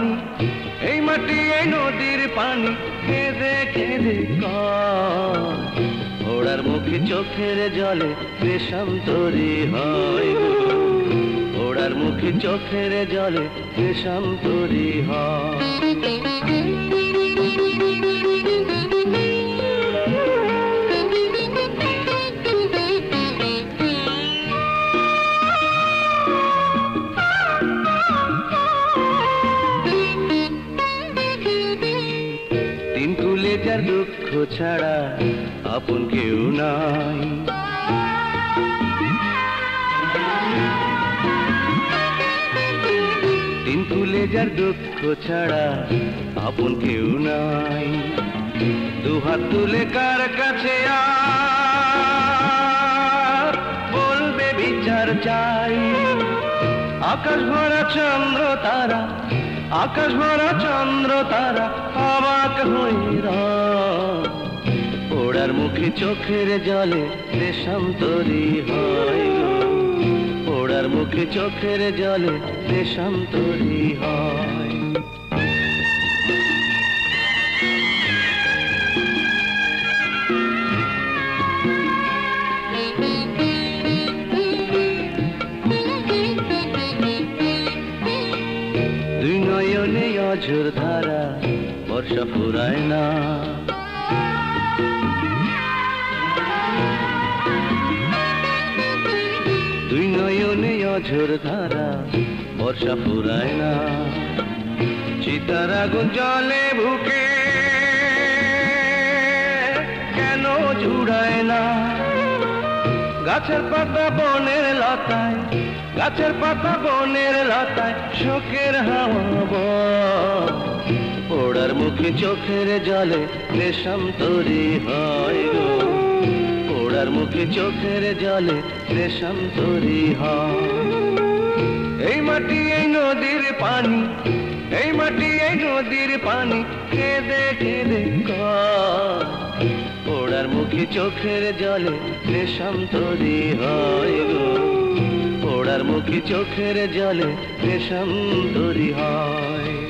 পানি এই মাটি, এই নদীর পানি, খেদে খেদে ওড়ার মুখে চোখের জলে দেশান্তরি হয় গো। ওড়ার মুখে চোখের জলে দেশান্তরি হয় যার দুঃখ ছাড়া আপন কেউ নাই। তিন কুলে যার দুঃখ ছাড়া আপন কেউ নাই। দুহাত তুলে কার কাছে বলবে বিচার চাই। আকাশ ভরা চন্দ্র তারা, আকাশ ভরা চন্দ্র তারা অবাক হয়ে ওড়ার মুখে চোখের জলে দেশান্তরি হয়। ওড়ার মুখে চোখের জলে দেশান্তরি হয় দুই ধারা, বর্ষা ফুরায় না অঝোর ধারা, বর্ষা ফুরায় না। চিতার আগুন জলে ভুকে কেন জুড়ায় না? গাছের পাতা বনের লতায়, গাছের পাতা বনের লতায়, শোকের বয়। ওড়ার মুখে চোখের জলে দেশান্তরি হয় গো। ওড়ার মুখে চোখের জলে দেশান্তরি হয়। এই মাটি, এই নদীর পানি, এই মাটি, এই নদীর পানি কেঁদে কেঁদে ওড়ার মুখে চোখের জলে দেশান্তরি হয় গো। ওড়ার মুখে চোখের জলে দেশান্তরি হয়।